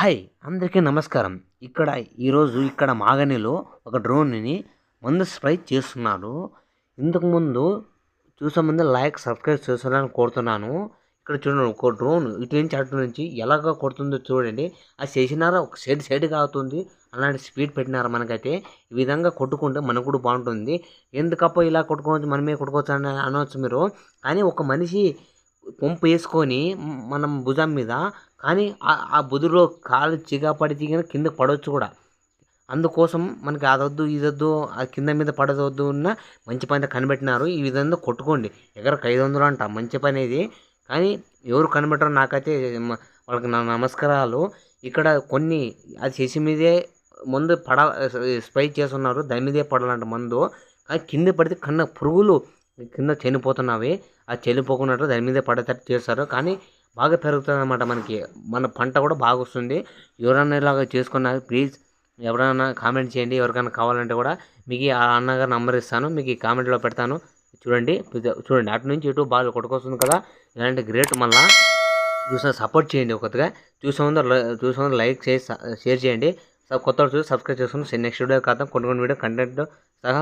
Hi అందరికీ నమస్కారం. ఇక్కడ ఈరోజు ఇక్కడ మాగనిలో ఒక డ్రోన్ని మందు స్ప్రై చేస్తున్నారు ఇంతకుముందు చూసే ముందు లైక్ సబ్స్క్రైబ్ చేసుకోవాలని కోరుతున్నాను. ఇక్కడ చూడండి ఒక డ్రోన్ ఇటు నుంచి అటు నుంచి ఎలాగ కొడుతుందో చూడండి. అది చేసినారా? ఒక సైడ్ సైడ్గా అవుతుంది. అలాంటి స్పీడ్ పెట్టినారు మనకైతే? ఈ విధంగా కొట్టుకుంటే మనకు కూడా బాగుంటుంది. ఎందుకప్ప ఇలా కొట్టుకోవచ్చు? మనమే కొట్టుకోవచ్చు అని అనవచ్చు మీరు. కానీ ఒక మనిషి పంపు వేసుకొని మనం భుజం మీద కానీ ఆ- బుధులో కాలు చిగా పడితే కింద పడవచ్చు కూడా. అందుకోసం మనకి అదొద్దు ఇదొద్దు ఆ కింద మీద పడదొద్దు ఉన్న మంచి పని కనిపెట్టినారు. ఈ విధంగా కొట్టుకోండి. ఎగరకు ఐదు వందలు అంట మంచి పని ఇది. కానీ ఎవరు కనిపెట్టరు నాకైతే వాళ్ళకి నా నమస్కారాలు. ఇక్కడ కొన్ని అది చేసి మీదే ముందు పడ స్ప్రే చేస్తున్నారు. దాని మీదే పడాలంట మందు. కానీ కింద పడితే కన్న పురుగులు కింద చనిపోతున్నవి ఆ చనిపోకున్నట్లు దాని మీద పడేటట్టు చేస్తారు కానీ బాగా పెరుగుతుంది అనమాట మనకి. మన పంట కూడా బాగా వస్తుంది ఎవరైనా ఇలాగ చేసుకున్నా ప్లీజ్ ఎవరైనా కామెంట్ చేయండి. ఎవరికైనా కావాలంటే కూడా మీకు ఆ అన్నగారు నంబర్ ఇస్తాను. మీకు ఈ కామెంట్లో పెడతాను. చూడండి చూడండి. అటు నుంచి ఇటు బాగా కొట్టుకొస్తుంది కదా. ఇలాంటి గ్రేట్ మళ్ళా చూసిన సపోర్ట్ చేయండి ఒకటిగా చూసే ముందు చూసే ముందు లైక్ చేసి షేర్ చేయండి. కొత్త చూసి సబ్స్క్రైబ్ చేసుకుని నెక్స్ట్ వీడియో కాదు. కొన్ని కొన్ని వీడియో కంటెంట్ సహా